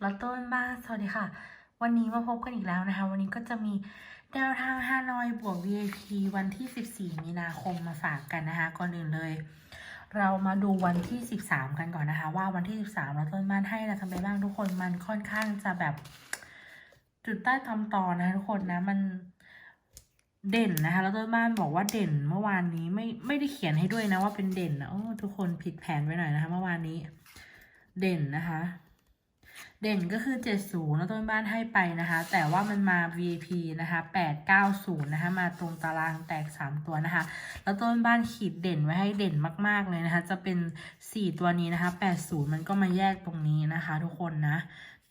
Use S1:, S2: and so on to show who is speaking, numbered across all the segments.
S1: แล้วต้นบ้านสวัสดีค่ะ วันนี้มาพบกันอีกแล้วนะคะ วันนี้ก็จะมีแนวทางฮานอยบวก VIP วันที่ 14 มีนาคมมาฝากกันนะคะ ก่อนอื่นเลย เรามาดูวันที่ 13 กันก่อนนะคะ ว่าวันที่ 13แล้วต้นบ้านให้เราทำไปบ้างทุกคนมันค่อนข้างจะแบบ จุดใต้ตำตอนะคะทุกคนนะมันเด่นนะคะแล้วต้นบ้านบอกว่าเด่นเมื่อวานนี้ไม่ไม่ได้เขียนให้ด้วยนะว่าเป็นเด่นนะโอ้ทุกคนผิดแผนไปหน่อยนะคะ เมื่อวานนี้ เด่นนะคะ เด่นก็คือ 70แล้วต้นบ้านให้ไปนะคะ แต่ว่ามันมา VIP นะคะ 890 นะคะ มาตรงตารางแตก 3 ตัวนะคะ แล้วต้นบ้านขีดเด่นไว้ให้เด่นมาก ๆ เลยนะคะ จะเป็น 4 ตัวนี้นะคะ 80 มันก็มาแยกตรงนี้นะคะ ทุกคนนะ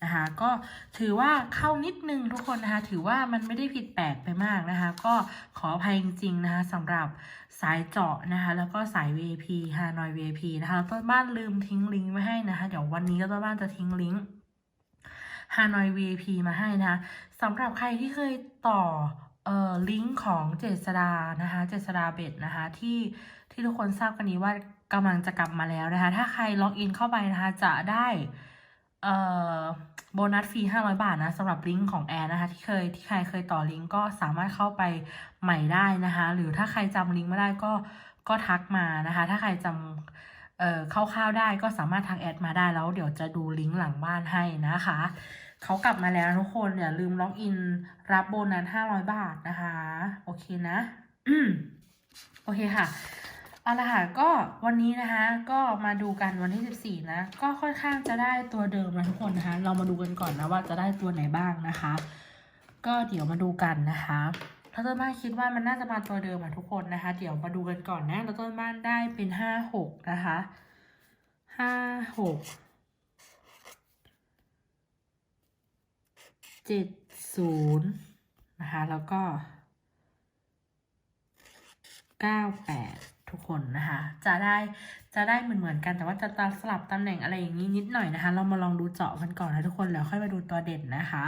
S1: นะคะก็ถือว่าเข้านิดนึงทุกคนนะคะถือว่ามันไม่ได้ผิดแปลกไปมากนะคะ ก็ขออภัยจริงๆนะคะสำหรับสายเจาะนะคะแล้วก็สาย VIP ฮานอย VIP นะคะแล้วต้นบ้านลืมทิ้งลิงก์ไว้ให้นะคะ เดี๋ยววันนี้ก็ต้นบ้านจะทิ้งลิงก์ฮานอย VIP มาให้นะคะสำหรับใครที่เคยต่อเอ่อลิงก์ของเจษดานะคะเจษดาเบ็ดนะคะที่ที่ทุกคนทราบกันนี้ว่ากำลังจะกลับมาแล้วนะคะ ถ้าใครล็อกอินเข้าไปนะคะจะได้เอ่อ โบนัสฟรี 500 บาทนะสำหรับลิงก์ของแอร์นะคะ ที่เคยที่ใครเคยต่อลิงก์ก็สามารถเข้าไปใหม่ได้นะคะ หรือถ้าใครจำลิงก์ไม่ได้ก็ก็ทักมานะคะ ถ้าใครจำเอ่อคร่าวๆได้ก็สามารถทักแอดมาได้แล้ว เดี๋ยวจะดูลิงก์หลังบ้านให้นะคะเขากลับมาแล้วทุกคนอย่าลืมล็อกอินรับโบนัส500 บาทนะคะ โอเคนะอืมโอเคค่ะ เอาละค่ะก็วันนี้นะคะก็มาดูกันวันที่ 14 นะ ก็ค่อนข้างจะได้ตัวเดิมนะทุกคนนะคะ เรามาดูกันก่อนนะว่าจะได้ตัวไหนบ้างนะคะ ก็เดี๋ยวมาดูกันนะคะถ้าต้นบ้านคิดว่ามันน่าจะมาตัวเดิมอะทุกคนนะคะ เดี๋ยวมาดูกันก่อนนะแล้วต้นบ้านได้เป็นห้าหกนะคะห้าหกเจ็ดศูนย์นะคะแล้วก็เก้าแปด ทุกคนนะคะ จะได้จะได้เหมือนเหมือนกันแต่ว่าจะตาสลับตำแหน่งอะไรอย่างนี้นิดหน่อยนะคะ เรามาลองดูเจาะกันก่อนนะทุกคนแล้วค่อยมาดูตัวเด่นนะคะ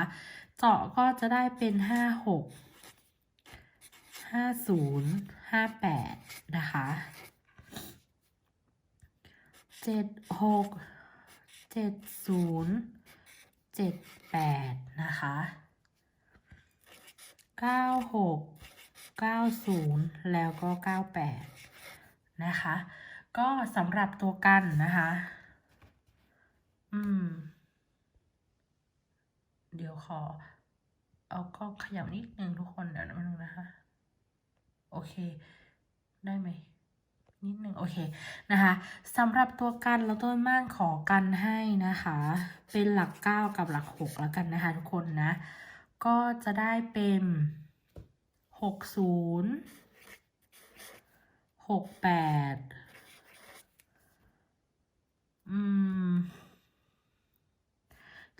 S1: เจาะก็จะได้เป็นห้าหกห้าศูนย์ห้าแปดนะคะเจ็ดหกเจ็ดศูนย์เจ็ดแปดนะคะเก้าหกเก้าศูนย์แล้วก็เก้าแปด นะคะ ก็สำหรับตัวกันนะคะ อืม เดี๋ยวขอ เอาก็ขยับนิดนึงทุกคนเดี๋ยวนะนึงนะคะ โอเค ได้ไหมนิดนึงโอเคนะคะสำหรับตัวกันแล้วต้นม่านขอกันให้นะคะ เป็นหลักเก้ากับหลักหกแล้วกันนะคะทุกคนนะ ก็จะได้เป็นหกศูนย์ หกแปดอืม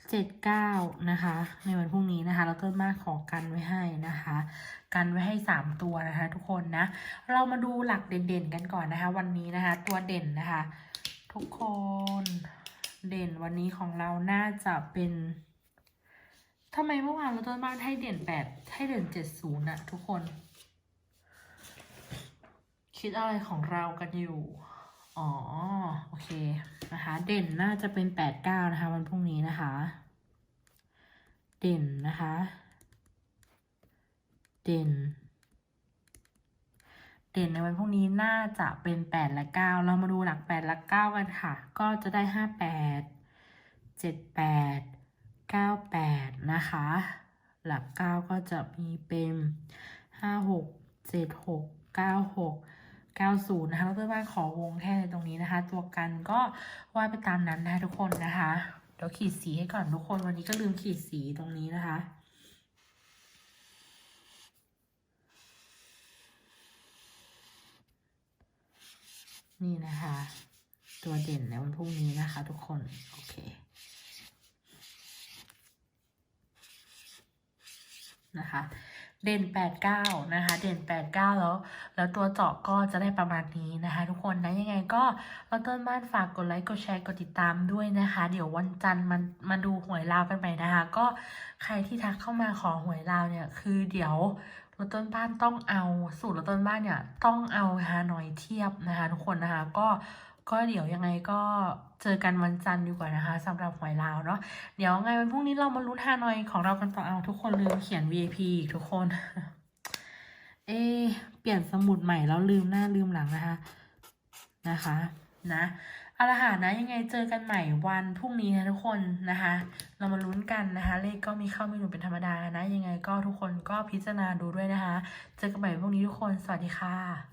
S1: เจ็ดเก้านะคะ ในวันพรุ่งนี้นะคะเราต้นมากขอกันไว้ให้นะคะ กันไว้ให้สามตัวนะคะทุกคนนะ เรามาดูหลักเด่นๆกันก่อนนะคะ วันนี้นะคะ ตัวเด่นนะคะ ทุกคนเด่นวันนี้ของเราน่าจะเป็นทำไมเมื่อวานเราต้นบ้านให้เด่นแปดให้เด่นเจ็ดศูนย์อะทุกคน คิดอะไรของเรากันอยู่ อ๋อ โอเค นะคะ เด่นน่าจะเป็นแปดเก้านะคะ วันพรุ่งนี้นะคะ เด่นนะคะ เด่น เด่นในวันพรุ่งนี้น่าจะเป็นแปดและเก้าเรามาดูหลักแปดและเก้ากันค่ะ ก็จะได้ห้าแปดเจ็ดแปดเก้าแปดนะคะ หลักเก้าก็จะมีเป็นห้าหกเจ็ดหกเก้าหก 90นะคะแล้วเพื่อนบ้านขอวงแค่ในตรงนี้นะคะ ตัวกันก็ว่าไปตามนั้นนะคะทุกคนนะคะเดี๋ยวขีดสีให้ก่อนทุกคนวันนี้ก็ลืมขีดสีตรงนี้นะคะนี่นะคะ ตัวเด่นในวันพรุ่งนี้นะคะ ทุกคน โอเคนะคะ เด่นแปดเก้านะคะ เด่นแปดเก้าแล้ว แล้วตัวเจาะก็จะได้ประมาณนี้นะคะ ทุกคนนะ ยังไงก็เราต้นบ้านฝากกดไลค์ กดแชร์ กดติดตามด้วยนะคะ เดี๋ยววันจันทร์มันมาดูหวยลาวกันไปนะคะ ก็ใครที่ทักเข้ามาขอหวยลาวเนี่ย คือเดี๋ยวเราต้นบ้านต้องเอา สูตรเราต้นบ้านเนี่ย ต้องเอาฮานอยเทียบนะคะ ทุกคนนะคะ ก็ ก็เดี๋ยวยังไงก็เจอกันวันจันทร์ดีกว่านะคะสำหรับหวยลาวเนาะเดี๋ยวไงวันพรุ่งนี้เรามาลุ้นฮานอยของเรากันต่อเอาทุกคนลืมเขียน VIP อีกทุกคน เอเปลี่ยนสมุดใหม่แล้วลืมหน้าลืมหลังนะคะนะคะนะเอาละค่ะนะยังไงเจอกันใหม่วันพรุ่งนี้นะทุกคนนะคะ เรามาลุ้นกันนะคะ เลขก็มีเข้ามีหนุนเป็นธรรมดานะ ยังไงก็ทุกคนก็พิจารณาดูด้วยนะคะ เจอกันใหม่พรุ่งนี้ทุกคนสวัสดีค่ะ